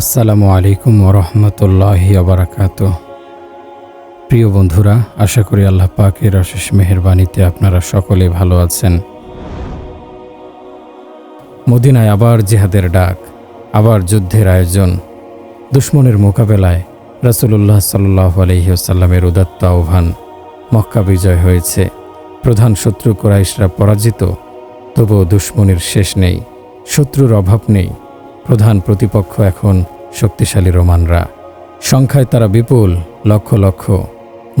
আসসালামু আলাইকুম ওরহমতুল্লাহি আবরাকাত প্রিয় বন্ধুরা, আশা করি আল্লাহ পাকের অশেষ মেহরবানিতে আপনারা সকলে ভালো আছেন। মদিনায় আবার জেহাদের ডাক, আবার যুদ্ধের আয়োজন। দুশ্মনের মোকাবেলায় রাসূলুল্লাহ সাল্লাহ আলহিউসাল্লামের উদাত্ত আহ্বান। মক্কা বিজয় হয়েছে। প্রধান শত্রু কোরাইশরা পরাজিত, তবুও দুশ্মনের শেষ নেই, শত্রুর অভাব নেই। প্রধান প্রতিপক্ষ এখন শক্তিশালী রোমানরা। সংখ্যায় তারা বিপুল, লক্ষ লক্ষ।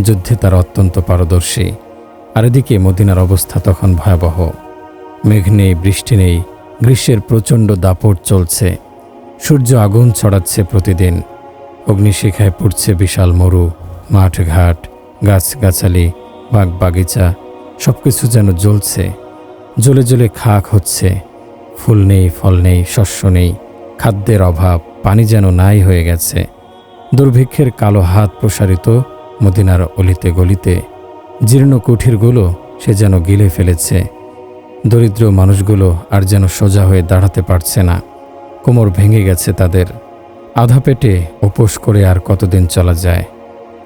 যুদ্ধে তারা অত্যন্ত পারদর্শী। আর এদিকে মদিনার অবস্থা তখন ভয়াবহ। মেঘ নেই, বৃষ্টি নেই, গ্রীষ্মের প্রচণ্ড দাপট চলছে। সূর্য আগুন ছড়াচ্ছে প্রতিদিন। অগ্নিশিখায় পড়ছে বিশাল মরু, মাঠ ঘাট, গাছগাছালি, বাগ বাগিচা সব কিছু যেন জ্বলছে। জ্বলে জ্বলে খাক হচ্ছে। ফুল নেই, ফল নেই, শস্য নেই, খাদ্যের অভাব। পানি যেন নাই হয়ে গেছে। দুর্ভিক্ষের কালো হাত প্রসারিত মদিনার অলিতে গলিতে, জীর্ণ কুঠিরগুলো সে যেন গিলে ফেলেছে। দরিদ্র মানুষগুলো আর যেন সোজা হয়ে দাঁড়াতে পারছে না। কোমর ভেঙে গেছে তাদের। আধা পেটে উপোস করে আর কতদিন চলা যায়।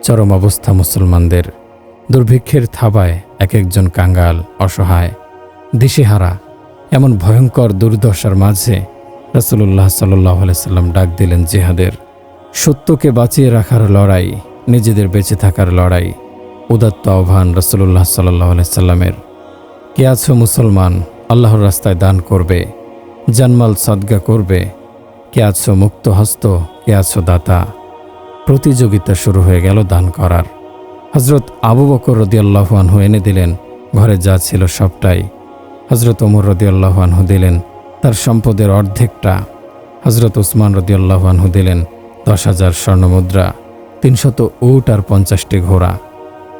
চরম অবস্থা মুসলমানদের। দুর্ভিক্ষের থাবায় এক একজন কাঙ্গাল, অসহায়, দিশেহারা, এমন ভয়ঙ্কর দুর্দশার মাঝে রাসূলুল্লাহ সাল্লাহ সাল্লাম ডাক দিলেন জেহাদের। সত্যকে বাঁচিয়ে রাখার লড়াই, নিজেদের বেঁচে থাকার লড়াই, উদাত্ত আহ্বান রাসূলুল্লাহ সাল্লাহ সাল্লামের। কে আছো মুসলমান? আল্লাহর রাস্তায় দান করবে, জানমাল সদগা করবে। কে আছো মুক্ত হস্ত কে আছো দাতা? প্রতিযোগিতা শুরু হয়ে গেল দান করার। হজরত আবু বকর রদিয়াল্লাহু আনহু এনে দিলেন, ঘরে যা ছিল সবটাই। হজরত ওমর রদিয়াল্লাহু আনহু দিলেন তার সম্পদের অর্ধেকটা হজরত ওসমান রদিয়াল্লাহু দিলেন, দশ হাজার স্বর্ণমুদ্রা, তিনশত উট আর পঞ্চাশটি ঘোড়া।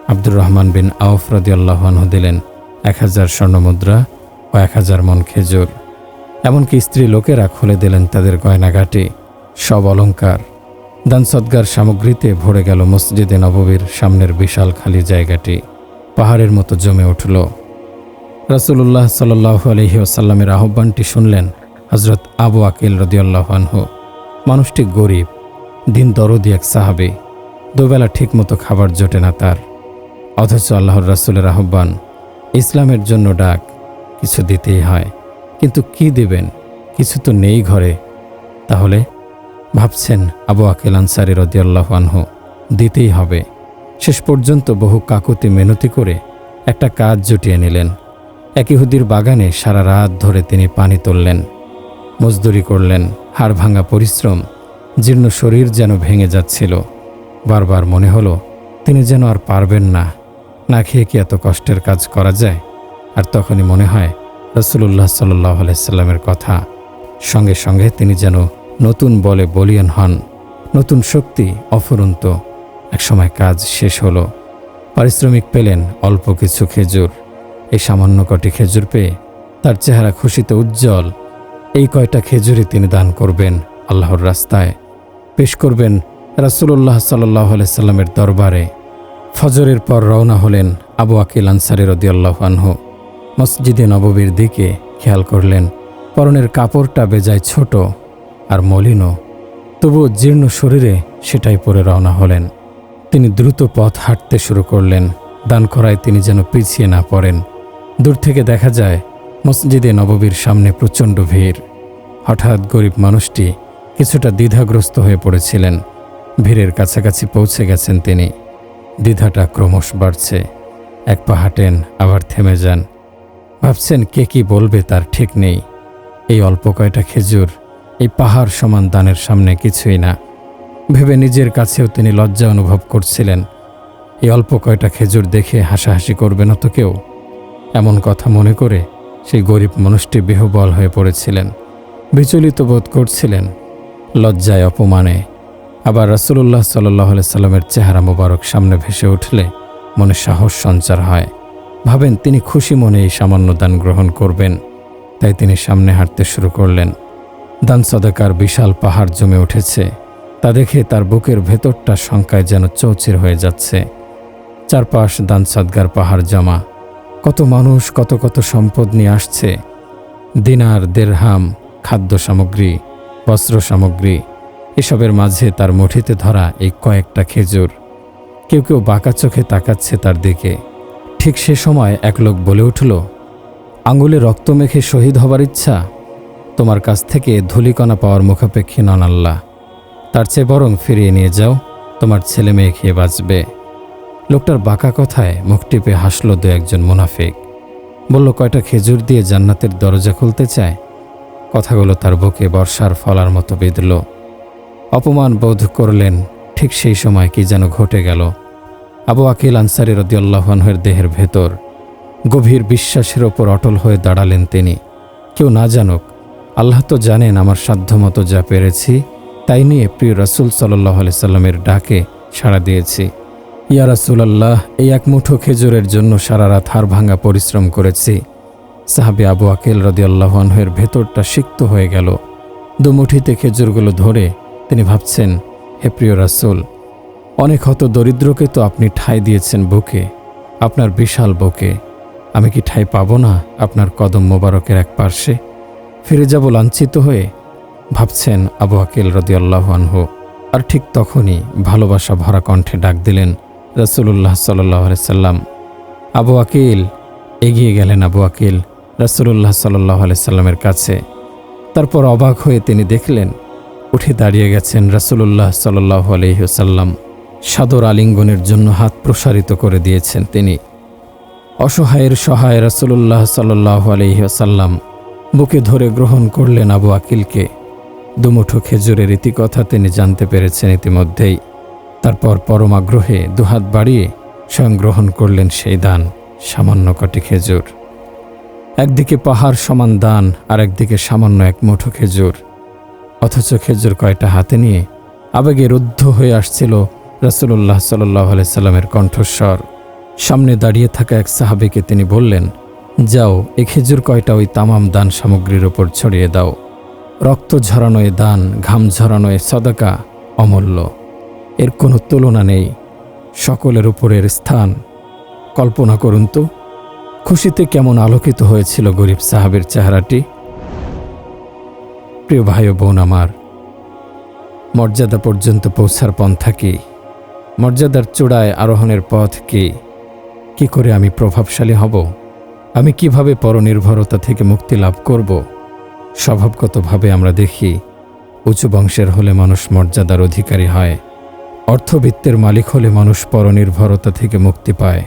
আব্দুর রহমান বিন আউফ রদিয়াল্লাহু দিলেন, এক হাজার স্বর্ণমুদ্রা ও এক হাজার মন খেজুর। এমনকি স্ত্রী লোকেরা খুলে দিলেন তাদের গয়নাঘাটি সব অলংকার। দান সদ্গার সামগ্রীতে ভরে গেল মসজিদে নববীর সামনের বিশাল খালি জায়গাটি। পাহাড়ের মতো জমে উঠল। রাসূলুল্লাহ সাল্লাহ আলহি আসাল্লামের আহ্বানটি শুনলেন হজরত আবু আকিল রদিয়াল্লাহ আনহু। মানুষটি গরিব, দিন দরদি এক সাহাবে, দুবেলা ঠিকমতো খাবার জোটে না তার। অথচ আল্লাহর রাসূলের আহ্বান, ইসলামের জন্য ডাক, কিছু দিতেই হয়, কিন্তু কি দিবেন? কিছু তো নেই ঘরে। তাহলে ভাবছেন আবু আকিল আনসারি রদিয়াল্লাহ আনহু, দিতেই হবে। শেষ পর্যন্ত বহু কাকুতি মেনতি করে একটা কাজ জুটিয়ে নিলেন। এক ইহুদির বাগানে সারা রাত ধরে তিনি পানি তুললেন, মজদুরি করলেন, হাড় ভাঙা পরিশ্রম, জীর্ণ শরীর যেন ভেঙে যাচ্ছিল। বারবার মনে হলো, তিনি যেন আর পারবেন না না খেয়ে কি এত কষ্টের কাজ করা যায়? আর তখনই মনে হয় রসুল্লাহ সাল্লাহ আলাইসাল্লামের কথা। সঙ্গে সঙ্গে তিনি যেন নতুন বলে বলিয়ান হন, নতুন শক্তি অফুরন্ত। একসময় কাজ শেষ হলো, পারিশ্রমিক পেলেন অল্প কিছু খেজুর। এই সামান্য কটি খেজুর পেয়ে তার চেহারা খুশিতে উজ্জ্বল। এই কয়টা খেজুরই তিনি দান করবেন আল্লাহর রাস্তায়। পেশ করবেন রাসুল্লাহ সাল্লাহ সাল্লামের দরবারে। ফজরের পর রওনা হলেন আবু আকিল আনসারি রদিয়াল্লাহ আনহু। মসজিদে নববীর দিকে খেয়াল করলেন, পরনের কাপড়টা বেজায় ছোট আর মলিনও তবুও জীর্ণ শরীরে সেটাই পরে রওনা হলেন। তিনি দ্রুত পথ হাঁটতে শুরু করলেন, দান করায় তিনি যেন পিছিয়ে না পড়েন। দূর থেকে দেখা যায় মসজিদে নববীর সামনে প্রচণ্ড ভিড়। হঠাৎ গরিব মানুষটি কিছুটা দ্বিধাগ্রস্ত হয়ে পড়েছিলেন। ভিড়ের কাছাকাছি পৌঁছে গেছেন তিনি। দ্বিধাটা ক্রমশ বাড়ছে। এক পা হাঁটেন, আবার থেমে যান। ভাবছেন কে কি বলবে তার ঠিক নেই। এই অল্প কয়টা খেজুর এই পাহাড় সমান দানের সামনে কিছুই না। ভেবে নিজের কাছেও তিনি লজ্জা অনুভব করছিলেন। এই অল্প কয়টা খেজুর দেখে হাসাহাসি করবে না তো কেউ? এমন কথা মনে করে সেই গরিব মানুষটি বেহবল হয়ে পড়েছিলেন, বিচলিত বোধ করছিলেন, লজ্জায় অপমানে। আবার রাসুল্লাহ সাল্লাহ সাল্লামের চেহারা মোবারক সামনে ভেসে উঠলে মনে সাহস সঞ্চার হয়। ভাবেন, তিনি খুশি মনে এই সামান্য দান গ্রহণ করবেন। তাই তিনি সামনে হাঁটতে শুরু করলেন। দান সদাকার বিশাল পাহাড় জমে উঠেছে। তা দেখে তার বুকের ভেতরটা শঙ্কায় যেন চৌচির হয়ে যাচ্ছে। চারপাশ দান সদগার পাহাড় জমা। কত মানুষ কত কত সম্পদ নিয়ে আসছে। দিনার দেড়হাম, খাদ্য সামগ্রী, বস্ত্র সামগ্রী, এসবের মাঝে তার মুঠিতে ধরা এই কয়েকটা খেজুর। কেউ কেউ বাঁকা চোখে তাকাচ্ছে তার দিকে। ঠিক সে সময় এক লোক বলে উঠল, আঙুলে রক্ত মেখে শহীদ হবার ইচ্ছা? তোমার কাছ থেকে ধুলিকণা পাওয়ার মুখাপেক্ষী নন আল্লাহ। তার চেয়ে বরং ফিরিয়ে নিয়ে যাও, তোমার ছেলে মেয়ে খেয়ে বাঁচবে। লোকটার বাঁকা কথায় মুখ টিপে হাসল দু একজন মুনাফিক। বলল, কয়টা খেজুর দিয়ে জান্নাতের দরজা খুলতে চায়? কথাগুলো তার বুকে বর্ষার ফলার মতো বিঁধল। অপমান বোধ করলেন, ঠিক সেই সময় কি যেন ঘটে গেল। আবু আকিল আনসারি রদিয়াল্লাহনের দেহের ভেতর গভীর বিশ্বাসের ওপর অটল হয়ে দাঁড়ালেন তিনি। কেউ না জানুক, আল্লাহ তো জানেন আমার সাধ্যমতো যা পেরেছি, তাই নিয়ে প্রিয় রাসুল সাল্লাহ সাল্লামের ডাকে সাড়া দিয়েছি। ইয়া রাসুলাল্লাহ, এই এক মুঠো খেজুরের জন্য সারা রাত হাড় ভাঙা পরিশ্রম করেছি। সাহাবি আবু আকিল রদিয়াল্লাহনের ভেতরটা সিক্ত হয়ে গেল। দুমুঠিতে খেজুরগুলো ধরে তিনি ভাবছেন, হে প্রিয় রাসুল, অনেক হত দরিদ্রকে তো আপনি ঠাঁই দিয়েছেন বুকে, আপনার বিশাল বুকে। আমি কি ঠাঁই পাবো না আপনার কদম মোবারকের এক পার্শ্বে? ফিরে যাব লাঞ্ছিত হয়ে, ভাবছেন আবু আকিল রদিয়াল্লাহ আনহু। আর ঠিক তখনই ভালোবাসা ভরা কণ্ঠে ডাক দিলেন রসুল্লাহ সাল্লাহ সাল্লাম। আবু আকিল, এগিয়ে গেলেন আবু আকিল রসুল্লাহ সাল্লাহ সাল্লামের কাছে। তারপর অবাক হয়ে তিনি দেখলেন, উঠে দাঁড়িয়ে গেছেন রসুল্লাহ সাল্লাহ আলহিহসাল্লাম সাদর আলিঙ্গনের জন্য হাত প্রসারিত করে দিয়েছেন তিনি। অসহায়ের সহায় রসুল্লাহ সাল্লাহ আলহিহসাল্লাম বুকে ধরে গ্রহণ করলেন আবু আকিলকে। দুমুঠো খেজুরের ইতিকথা তিনি জানতে পেরেছেন ইতিমধ্যেই। তারপর পরম আগ্রহে দুহাত বাড়িয়ে স্বয়ং গ্রহণ করলেন সেই দান সামান্য কটি খেজুর। একদিকে পাহাড় সমান দান আর একদিকে সামান্য এক মুঠো খেজুর। অথচ খেজুর কয়টা হাতে নিয়ে আবেগে রুদ্ধ হয়ে আসছিল রসুল্লাহ সাল্লাহ সাল্লামের কণ্ঠস্বর। সামনে দাঁড়িয়ে থাকা এক সাহাবিকে তিনি বললেন, যাও এ খেজুর কয়টা ওই তামাম দান সামগ্রীর ওপর ছড়িয়ে দাও। রক্ত ঝরানো এ দান, ঘাম ঝরানো এ সদাকা অমূল্য। এর কোনো তুলনা নেই। সকলের উপরের স্থান। কল্পনা করুন তো, খুশিতে কেমন আলোকিত হয়েছিল গরিব সাহাবের চেহারাটি। প্রিয় ভাই বোন আমার, মর্যাদা পর্যন্ত পৌঁছার পন্থা কি? মর্যাদার চূড়ায় আরোহণের পথ কি? কি করে আমি প্রভাবশালী হব? আমি কীভাবে পরনির্ভরতা থেকে মুক্তি লাভ করব? স্বভাবগতভাবে আমরা দেখি, উঁচু বংশের হলে মানুষ মর্যাদার অধিকারী হয়। অর্থবিত্তের মালিক হলে মানুষ পরনির্ভরতা থেকে মুক্তি পায়।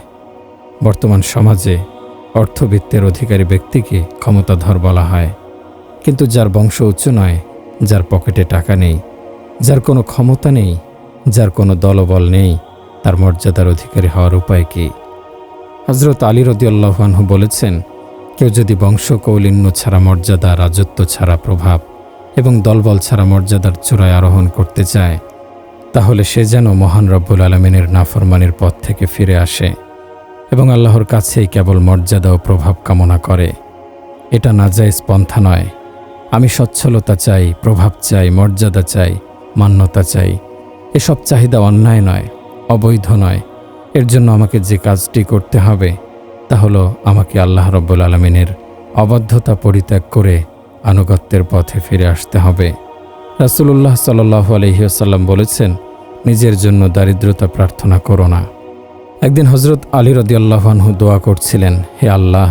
বর্তমান সমাজে অর্থবিত্তের অধিকারী ব্যক্তিকে ক্ষমতাধর বলা হয়। কিন্তু যার বংশ উচ্চ নয়, যার পকেটে টাকা নেই, যার কোনো ক্ষমতা নেই, যার কোনো দলবল নেই, তার মর্যাদার অধিকারী হওয়ার উপায় কী? হজরত আলী রদিয়াল্লাহানহু বলেছেন, কেউ যদি বংশ কৌলিন্য ছাড়া মর্যাদা, রাজত্ব ছাড়া প্রভাব এবং দলবল ছাড়া মর্যাদার চূড়ায় আরোহণ করতে চায় তাহলে সে যেন মহান রব্বুল আলমিনের নাফরমানের পথ থেকে ফিরে আসে এবং আল্লাহর কাছেই কেবল মর্যাদা ও প্রভাব কামনা করে। এটা না নাজাইজ পন্থা নয়। আমি সচ্ছলতা চাই, প্রভাব চাই, মর্যাদা চাই, মান্যতা চাই। এসব চাহিদা অন্যায় নয়, অবৈধ নয়। এর জন্য আমাকে যে কাজটি করতে হবে তা হলো আমাকে আল্লাহ রব্বুল আলমিনের অবাধ্যতা পরিত্যাগ করে আনুগত্যের পথে ফিরে আসতে হবে। রাসুলুল্লাহ সাল্লাহ আলহিউসাল্লাম বলেছেন, নিজের জন্য দারিদ্রতা প্রার্থনা করো না। একদিন হজরত আলী রদিয়াল্লাহানহু দোয়া করছিলেন, হে আল্লাহ,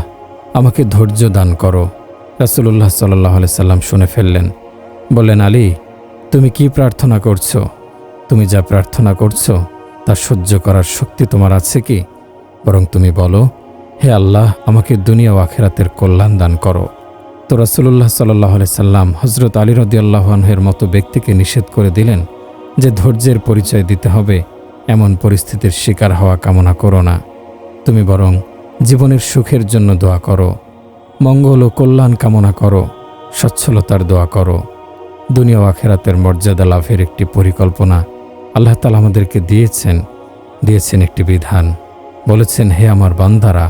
আমাকে ধৈর্য দান করো। রাসুলুল্লাহ সাল্লাহ সাল্লাম শুনে ফেললেন, বললেন, আলী, তুমি কি প্রার্থনা করছ? তুমি যা প্রার্থনা করছ, তা সহ্য করার শক্তি তোমার আছে কি? বরং তুমি বলো, হে আল্লাহ, আমাকে দুনিয়া ও আখেরাতের কল্যাণ দান করো। তো রাসুল্লাহ সাল্লাহ সাল্লাম হজরত আলী রদিয়াল্লাহনের মতো ব্যক্তিকে নিষেধ করে দিলেন যে ধৈর্যের পরিচয় দিতে হবে, এমন পরিস্থিতির শিকার হওয়া কামনা করো না। তুমি বরং জীবনের সুখের জন্য দোয়া করো, মঙ্গল ও কল্যাণ কামনা করো, সচ্ছলতার দোয়া করো। দুনিয়া আখেরাতের মর্যাদা লাভের একটি পরিকল্পনা আল্লাহ তালা আমাদেরকে দিয়েছেন দিয়েছেন একটি বিধান। বলেছেন, হে আমার বান্দারা,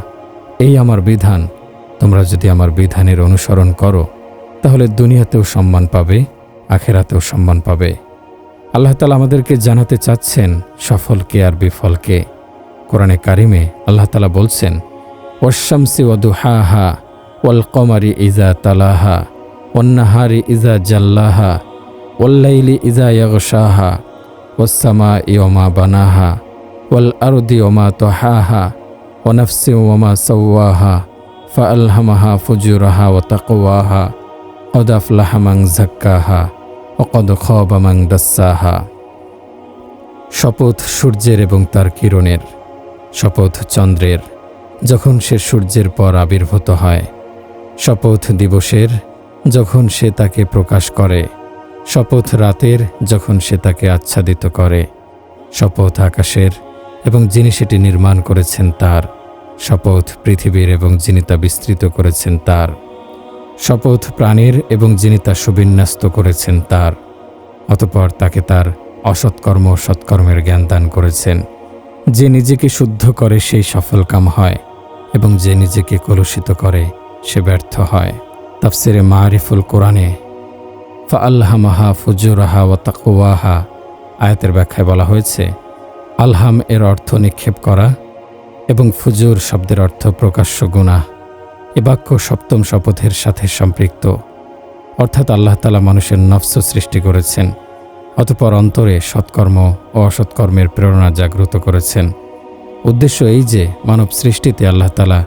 এই আমার বিধান তোমরা যদি আমার বিধানের অনুসরণ করো, তাহলে দুনিয়াতেও সম্মান পাবে, আখেরাতেও সম্মান পাবে। আল্লাহ তালা আমাদেরকে জানাতে চাচ্ছেন সফলকে আর বিফলকে কোরআনে কারিমে আল্লাহ তালা বলছেন ওয়াশামসি হা ওয়াল কমারি ইজা তালাহা ওন্নাহারি ইজা জাল্লাহা ওল্লাইলি ইজা ইয়াগশাহা ওসামা ইয়মা বানাহা, ওয়াল আরদি ওমা তোহাহা ওনফসি ওমা সৌয়াহা ও তাকওয়াহা কদ আফলাহা মাং জাক্কাহা ও কদ খবা মাং দাস্সাহা শপথ সূর্যের এবং তার কিরণের, শপথ চন্দ্রের, যখন সে সূর্যের পর আবির্ভূত হয়। শপথ দিবসের, যখন সে তাকে প্রকাশ করে। শপথ রাতের, যখন সে তাকে আচ্ছাদিত করে। শপথ আকাশের এবং যিনি সেটি নির্মাণ করেছেন তার। শপথ পৃথিবীর এবং যিনি তা বিস্তৃত করেছেন তার। শপথ প্রাণীর এবং যিনি তা সুবিন্যস্ত করেছেন তার। অতপর তাকে তার অসৎকর্ম সৎকর্মের জ্ঞান দান করেছেন। যে নিজেকে শুদ্ধ করে সেই সফলকাম হয় এবং যে নিজেকে কলুষিত করে সে ব্যর্থ হয়। তাফসিরে মারিফুল কোরআনে ফা আল্লাহামাহা ফুজুরাহা ও তাকুয়াহা আয়াতের ব্যাখ্যায় বলা হয়েছে, আলহাম এর অর্থ নিক্ষেপ করা এবং ফুজুর শব্দের অর্থ প্রকাশ্য গুণা। এ বাক্য সপ্তম শপথের সাথে সম্পৃক্ত। অর্থাৎ আল্লাহ তালা মানুষের নফস সৃষ্টি করেছেন, অতপর অন্তরে সৎকর্ম ও অসৎকর্মের প্রেরণা জাগ্রত করেছেন। উদ্দেশ্য এই যে, মানব সৃষ্টিতে আল্লাহ তালা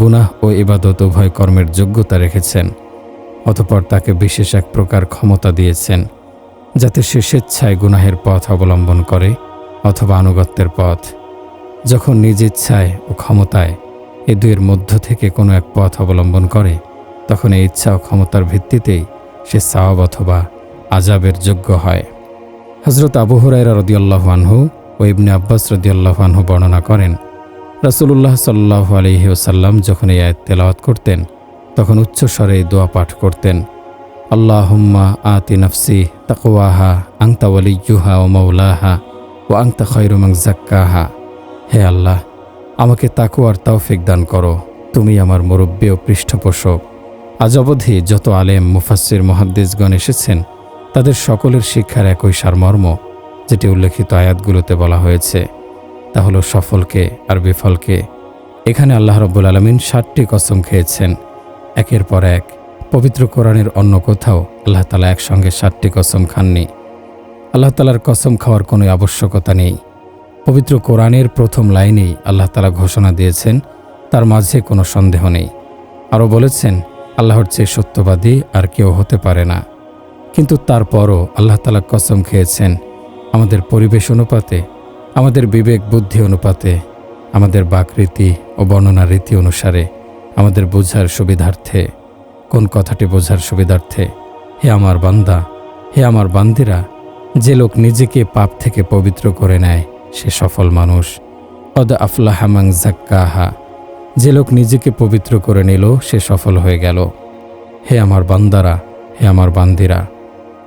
গুনাহ ও ইবাদত উভয় কর্মের যোগ্যতা রেখেছেন, অতপর তাকে বিশেষ এক প্রকার ক্ষমতা দিয়েছেন, যাতে সে স্বেচ্ছায় গুনাহের পথ অবলম্বন করে অথবা আনুগত্যের পথ। যখন নিজ ইচ্ছায় ও ক্ষমতায় এ দুয়ের মধ্য থেকে কোনো এক পথ অবলম্বন করে, তখন এই ইচ্ছা ও ক্ষমতার ভিত্তিতেই সে সাওয়াব অথবা আজাবের যোগ্য হয়। হজরত আবু হুরাইরা রদিয়াল্লাহু আনহু ও ইবনে আব্বাস রদিয়াল্লাহু আনহু বর্ণনা করেন, রাসূলুল্লাহ সাল্লাহ আলহি ওসাল্লাম যখন এই আয়াত তেলাওয়াত করতেন, তখন উচ্চ স্বরে দোয়া পাঠ করতেন, আল্লাহুম্মা আতি নফসি তাকওয়াহা আংতা ওয়ালিজুহা ও মৌলাহা ও আংতা খৈরুমাং জাক্কাহা হে আল্লাহ, আমাকে তাকু আর তৌফিক দান করো। তুমি আমার মুরব্বী ও পৃষ্ঠপোষক। আজ অবধি যত আলেম মুফাসির মহাদ্দেশগণ এসেছেন, তাদের সকলের শিক্ষার একই সারমর্ম, যেটি উল্লেখিত আয়াতগুলোতে বলা হয়েছে। তা হলো সফলকে আর বিফলকে। এখানে আল্লাহ রব্বুল আলমিন ষাটটি কসম খেয়েছেন। একের পর এক, পবিত্র কোরআনের অন্য কোথাও আল্লাহ তালা একসঙ্গে ষাটটি কসম খাননি। আল্লাহ তালার কসম খাওয়ার কোনো আবশ্যকতা নেই। পবিত্র কোরআনের প্রথম লাইনেই আল্লাহ তালা ঘোষণা দিয়েছেন, তার মাঝে কোনো সন্দেহ নেই। আরও বলেছেন, আল্লাহর চেয়ে সত্যবাদী আর কেউ হতে পারে না। কিন্তু তারপরও আল্লাহ তালা কসম খেয়েছেন, আমাদের পরিবেশ অনুপাতে, আমাদের বিবেক বুদ্ধি অনুপাতে, আমাদের বাকরীতি ও বর্ণনা রীতি অনুসারে আমাদের বোঝার সুবিধার্থে, কোন কথাটি বোঝার সুবিধার্থে, হে আমার বান্দা, হে আমার বান্দিরা, যে লোক নিজেকে পাপ থেকে পবিত্র করে নেয় সে সফল মানুষ। অদ আফলাহামাং জাক্কাহা। যে লোক নিজেকে পবিত্র করে নিল, সে সফল হয়ে গেল। হে আমার বান্দারা, হে আমার বান্দিরা,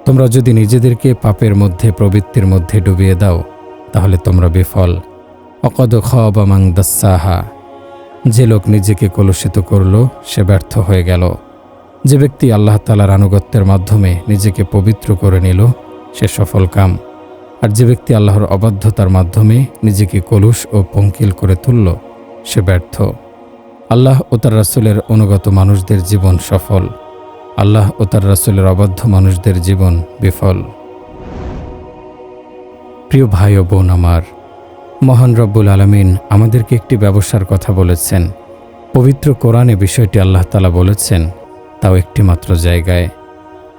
তোমরা যদি নিজেদেরকে পাপের মধ্যে, প্রবৃত্তির মধ্যে ডুবিয়ে দাও, তাহলে তোমরা বিফল। অকদ খাং দাসাহা। যে লোক নিজেকে কলুষিত করল, সে ব্যর্থ হয়ে গেল। যে ব্যক্তি আল্লাহ তালার আনুগত্যের মাধ্যমে নিজেকে পবিত্র করে নিল, সে সফল কাম। আর যে ব্যক্তি আল্লাহর অবাধ্যতার মাধ্যমে নিজেকে কলুষ ও পঙ্কিল করে তুলল, সে ব্যর্থ। আল্লাহ ও তার রাসুলের অনুগত মানুষদের জীবন সফল। আল্লাহ ও তার রাসুলের অবাধ্য মানুষদের জীবন বিফল। প্রিয় ভাই ও বোন আমার, মহান রব্বুল আলমিন আমাদেরকে একটি ব্যবসার কথা বলেছেন। পবিত্র কোরআনে বিষয়টি আল্লাহ তালা বলেছেন, তাও একটি মাত্র জায়গায়।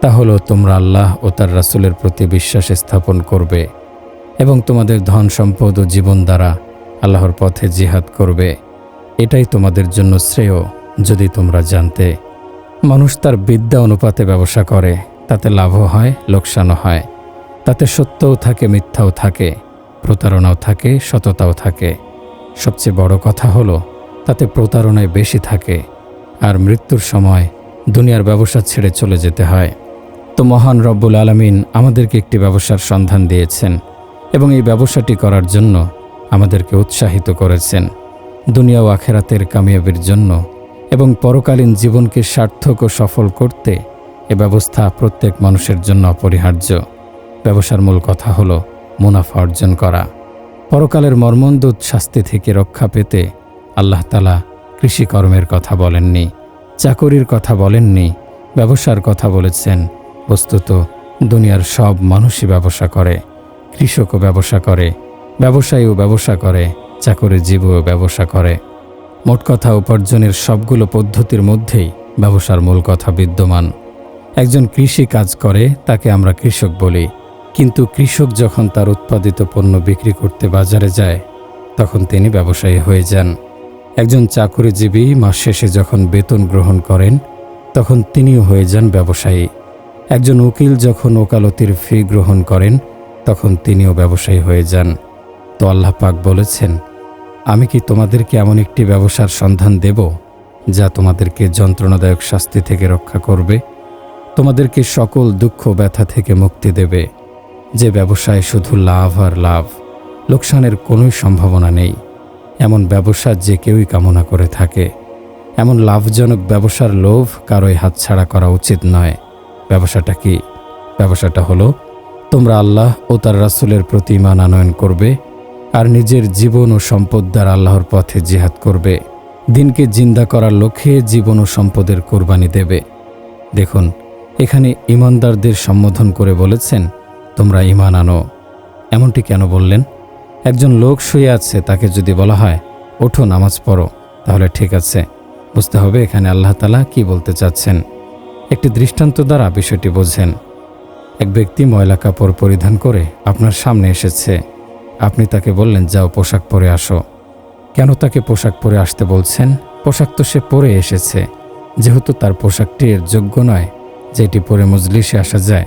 তা হলো তোমরা আল্লাহ ও তার রাসুলের প্রতি বিশ্বাস স্থাপন করবে এবং তোমাদের ধন সম্পদ ও জীবন দ্বারা আল্লাহর পথে জিহাদ করবে। এটাই তোমাদের জন্য শ্রেয় যদি তোমরা জানতে। মানুষ তার বিদ্যা অনুপাতে ব্যবসা করে, তাতে লাভও হয়, লোকসানও হয়। তাতে সত্যও থাকে, মিথ্যাও থাকে, প্রতারণাও থাকে, সততাও থাকে। সবচেয়ে বড় কথা হলো, তাতে প্রতারণায় বেশি থাকে। আর মৃত্যুর সময় দুনিয়ার ব্যবসা ছেড়ে চলে যেতে হয়। তো মহান রব্বুল আলমিন আমাদেরকে একটি ব্যবসার সন্ধান দিয়েছেন এবং এই ব্যবসাটি করার জন্য আমাদেরকে উৎসাহিত করেছেন। দুনিয়া ও আখেরাতের কামিয়াবির জন্য এবং পরকালীন জীবনকে সার্থক ও সফল করতে এ ব্যবস্থা প্রত্যেক মানুষের জন্য অপরিহার্য। ব্যবসার মূল কথা হলো মুনাফা অর্জন করা। পরকালের মর্মন্দুত শাস্তি থেকে রক্ষা পেতে আল্লাহ তালা কৃষিকর্মের কথা বলেননি, চাকরির কথা বলেননি, ব্যবসার কথা বলেছেন বস্তুত দুনিয়ার সব মানুষই ব্যবসা করে, কৃষকও ব্যবসা করে, ব্যবসায়ীও ব্যবসা করে, চাকরিজীবীও ব্যবসা করে। মোট কথা উপার্জনের সবগুলো পদ্ধতির মধ্যেই ব্যবসার মূল কথা বিদ্যমান। একজন কৃষি কাজ করে, তাকে আমরা কৃষক বলি। কিন্তু কৃষক যখন তার উৎপাদিত পণ্য বিক্রি করতে বাজারে যায়, তখন তিনি ব্যবসায়ী হয়ে যান। একজন চাকুরিজীবী মাস শেষে যখন বেতন গ্রহণ করেন, তখন তিনিও হয়ে যান ব্যবসায়ী। একজন উকিল যখন ওকালতির ফি গ্রহণ করেন, তখন তিনিও ব্যবসায়ী হয়ে যান। তো আল্লাহ পাক বলেছেন, আমি কি তোমাদেরকে এমন একটি ব্যবসার সন্ধান দেব, যা তোমাদেরকে যন্ত্রণাদায়ক শাস্তি থেকে রক্ষা করবে? তোমাদেরকে সকল দুঃখ, ব্যথা থেকে মুক্তি দেবে। যে ব্যবসায় শুধু লাভ আর লাভ, লোকসানের কোনোই সম্ভাবনা নেই। এমন ব্যবসা যে কেউই কামনা করে থাকে। এমন লাভজনক ব্যবসার লোভ কারোই হাতছাড়া করা উচিত নয়। ব্যবসাটা কি? ব্যবসাটা হলো, তোমরা আল্লাহ ও তার রাসূলের প্রতি ইমান আনয়ন করবে আর নিজের জীবন ও সম্পদ দ্বারা আল্লাহর পথে জিহাদ করবে। দিনকে জিন্দা করার লক্ষ্যে জীবন ও সম্পদের কোরবানি দেবে। দেখুন, এখানে ইমানদারদের সম্বোধন করে বলেছেন, তোমরা ইমান আনো। এমনটি কেন বললেন? একজন লোক শুয়ে আছে, তাকে যদি বলা হয়, ওঠো, নামাজ পড়ো। তাহলে ঠিক আছে, বুঝতে হবে এখানে আল্লাহ তালা কি বলতে চাচ্ছেন। একটি দৃষ্টান্ত দ্বারা বিষয়টি বোঝেন। এক ব্যক্তি ময়লা কাপড় পরিধান করে আপনার সামনে এসেছে। আপনি তাকে বললেন, যাও, পোশাক পরে আসো। কেন তাকে পোশাক পরে আসতে বলছেন? পোশাক তো সে পরে এসেছে। যেহেতু তার পোশাকটি এর যোগ্য নয়, যেটি পরে মজলিসে আসা যায়,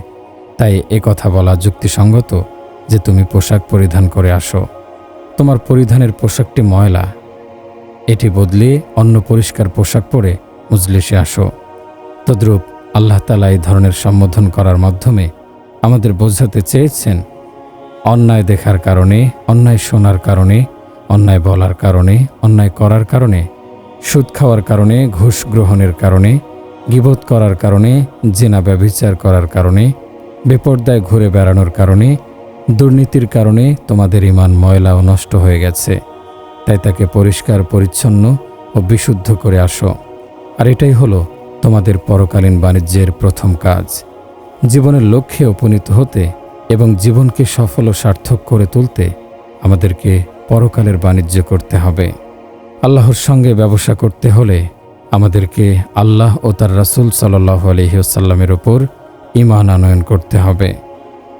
তাই এ কথা বলা যুক্তিসঙ্গত যে তুমি পোশাক পরিধান করে আসো। তোমার পরিধানের পোশাকটি ময়লা। এটি বদলে অন্য পরিষ্কার পোশাক পরে মজলিসে আসো। তদ্রূপ আল্লাহ তালা এই ধরনের সম্বোধন করার মাধ্যমে আমাদের বোঝাতে চেয়েছেন, অন্যায় দেখার কারণে, অন্যায় শোনার কারণে, অন্যায় বলার কারণে, অন্যায় করার কারণে, সুদ খাওয়ার কারণে, ঘুষ গ্রহণের কারণে, গিবত করার কারণে, জেনা ব্যভিচার করার কারণে, বেপর্দায় ঘুরে বেড়ানোর কারণে, দুর্নীতির কারণে তোমাদের ইমান ময়লা ও নষ্ট হয়ে গেছে। তাই তাকে পরিষ্কার, পরিচ্ছন্ন ও বিশুদ্ধ করে আসো। আর এটাই হলো তোমাদের পরকালীন বাণিজ্যের প্রথম কাজ। জীবনের লক্ষ্যে উপনীত হতে এবং জীবনকে সফল ও সার্থক করে তুলতে আমাদেরকে পরকালের বাণিজ্য করতে হবে। আল্লাহর সঙ্গে ব্যবসা করতে হলে আমাদেরকে আল্লাহ ও তার রাসুল সাল্লাহ আলহিউসাল্লামের ওপর ইমান আনয়ন করতে হবে।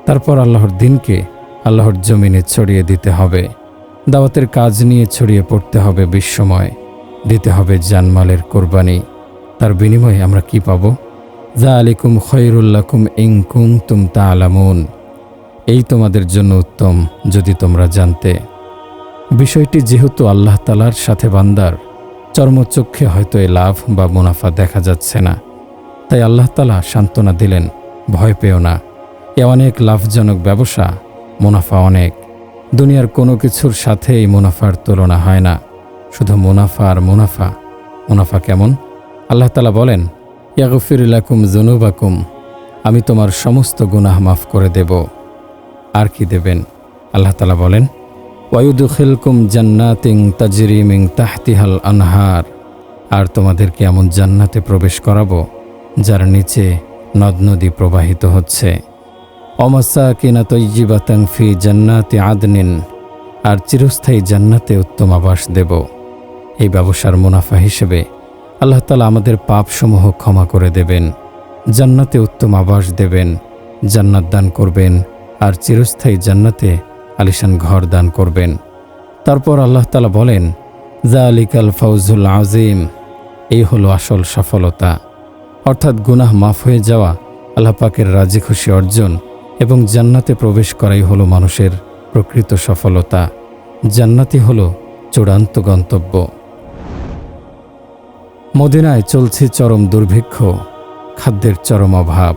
তারপর আল্লাহর দিনকে আল্লাহর জমিনে ছড়িয়ে দিতে হবে। দাওয়াতের কাজ নিয়ে ছড়িয়ে পড়তে হবে বিশ্বময়। দিতে হবে জানমালের কোরবানি। তার বিনিময়ে আমরা কি পাব? যা আলিকুম খৈরুল্লাকুম ইংকুম তুম তা আলামুন এই তোমাদের জন্য উত্তম, যদি তোমরা জানতে। বিষয়টি যেহেতু আল্লাহ তালার সাথে বান্দার, চর্মচক্ষে হয়তো এ লাভ বা মুনাফা দেখা যাচ্ছে না। তাই আল্লাহ তালা সান্ত্বনা দিলেন, ভয় পেও না। এ অনেক লাভজনক ব্যবসা, মুনাফা অনেক। দুনিয়ার কোনো কিছুর সাথে এই মুনাফার তুলনা হয় না। শুধু মুনাফা আর মুনাফা। মুনাফা কেমন? আল্লাহ তালা বলেন ইয়াগফিরুলাকুম জুনুবাকুম আমি তোমার সমস্ত গুনাহ মাফ করে দেব। আর কি দেবেন? আল্লাহ তালা বলেন ওয়ুদুখিলকুম জান্নাতিং তাজরিমিং তাহতিহাল আনহার। আর তোমাদেরকে এমন জান্নাতে প্রবেশ করাবো, যার নিচে নদ নদী প্রবাহিত হচ্ছে। অমাসা কিনা তৈজিবাতাং ফি জান্নাতি আদনিন, আর চিরস্থায়ী জান্নাতে উত্তম আবাস দেব। এই ব্যবসার মুনাফা হিসেবে আল্লাহ তালা আমাদের পাপসমূহ ক্ষমা করে দেবেন, জান্নাতে উত্তম আবাস দেবেন, জান্নাত দান করবেন আর চিরস্থায়ী জান্নাতে আলিশান ঘর দান করবেন। তারপর আল্লাহ তালা বলেন জা আলিকাল ফৌজুল আজিম এই হলো আসল সফলতা। অর্থাৎ গুনাহ মাফ হয়ে যাওয়া, আল্লাহ পাকের রাজি খুশি অর্জন এবং জান্নাতে প্রবেশ করাই হলো মানুষের প্রকৃত সফলতা। জান্নাতি হলো চূড়ান্ত গন্তব্য। মদিনায় চলছে চরম দুর্ভিক্ষ, খাদ্যের চরম অভাব।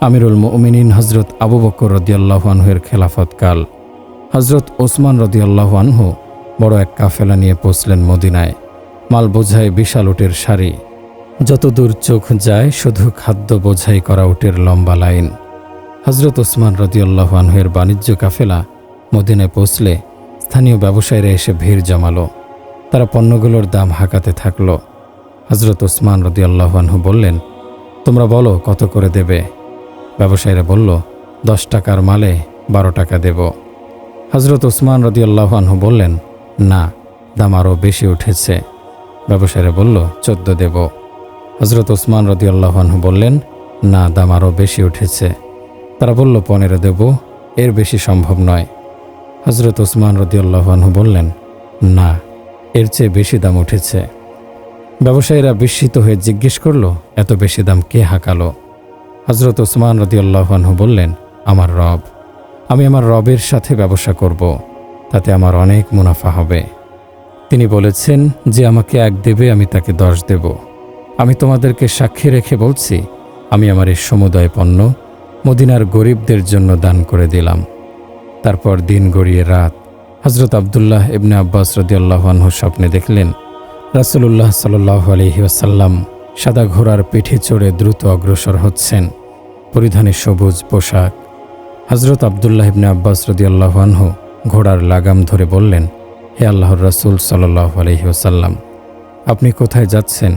আমিরুল মুমিনিন হজরত আবু বকর রদিয়াল্লাহ আনহুয়ের খেলাফতকাল হজরত ওসমান রদিয়াল্লাহ আনহু বড় এক কাফেলা নিয়ে পৌঁছলেন মদিনায়। মাল বোঝায় বিশাল উটের সারি। যতদূর চোখ যায়, শুধু খাদ্য বোঝাই করা উটের লম্বা লাইন। হজরত ওসমান রদিয়াল্লাহ আনহুয়ের বাণিজ্য কাফেলা মদিনায় পৌঁছলে স্থানীয় ব্যবসায়ীরা এসে ভিড় জমালো। তারা পণ্যগুলোর দাম হাঁকাতে থাকল। হজরত ওসমান রদিয়াল্লাহ আনহু বললেন, তোমরা বলো, কত করে দেবে? ব্যবসায়ীরা বলল, দশ টাকার মালে বারো টাকা দেব। হজরত ওসমান রদিয়াল্লাহ আনহু বললেন, না, দাম আরও বেশি উঠেছে। ব্যবসায়ীরা বলল, চোদ্দ দেব। হজরত ওসমান রদিয়াল্লাহ আনহু বললেন, না, দাম আরও বেশি উঠেছে। তারা বলল, পনেরো দেব, এর বেশি সম্ভব নয়। হজরত ওসমান রদিয়াল্লাহ আনহু বললেন, না, এর চেয়ে বেশি দাম উঠেছে। ব্যবসায়ীরা বিস্মিত হয়ে জিজ্ঞেস করল, এত বেশি দাম কে হাঁকালো? হজরত ওসমান রদিয়াল্লাহ আনহু বললেন, আমার রব। আমি আমার রবের সাথে ব্যবসা করব, তাতে আমার অনেক মুনাফা হবে। তিনি বলেছেন যে আমাকে এক দেবে, আমি তাকে দশ দেব। আমি তোমাদেরকে সাক্ষী রেখে বলছি, আমি আমার এই সমুদয় পণ্য মদিনার গরিবদের জন্য দান করে দিলাম। তারপর দিন গড়িয়ে রাত। হজরত আবদুল্লাহ ইবনে আব্বাস রদিয়াল্লাহ আনহু স্বপ্নে দেখলেন রাসূলুল্লাহ সাল্লাহ আলহি ওয়াসাল্লাম সাদা ঘোড়ার পিঠে চড়ে দ্রুত অগ্রসর হচ্ছেন। পরিধানে সবুজ পোশাক। হজরত আবদুল্লাহ ইবনে আব্বাস রদিয়াল্লাহ আনহু ঘোড়ার লাগাম ধরে বললেন, হে আল্লাহর রাসূল সাল্লাহ আলহি ওয়াসাল্লাম, আপনি কোথায় যাচ্ছেন?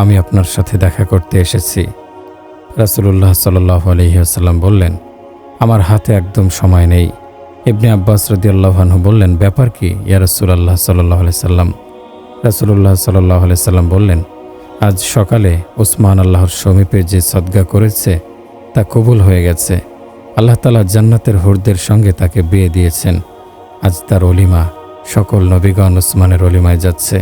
আমি আপনার সাথে দেখা করতে এসেছি। রাসূলুল্লাহ সাল্লাহ আলহি ওয়াসাল্লাম বললেন, আমার হাতে একদম সময় নেই। ইবনে আব্বাস রদিয়াল্লাহ আনহু বললেন, ব্যাপার কি, ইয়া রাসূলুল্লাহ সাল্লাহ আলি সাল্লাম রাসূলুল্লাহ সাল্লাহ সাল্লাম বললেন, আজ সকালে উসমান আল্লাহর সমীপে যে সদ্গা করেছে, তা কবুল হয়ে গেছে। আল্লাহ তালা জান্নাতের হুরদের সঙ্গে তাকে বিয়ে দিয়েছেন। আজ তার অলিমা, সকল নবীগণ উসমানের অলিমায় যাচ্ছে।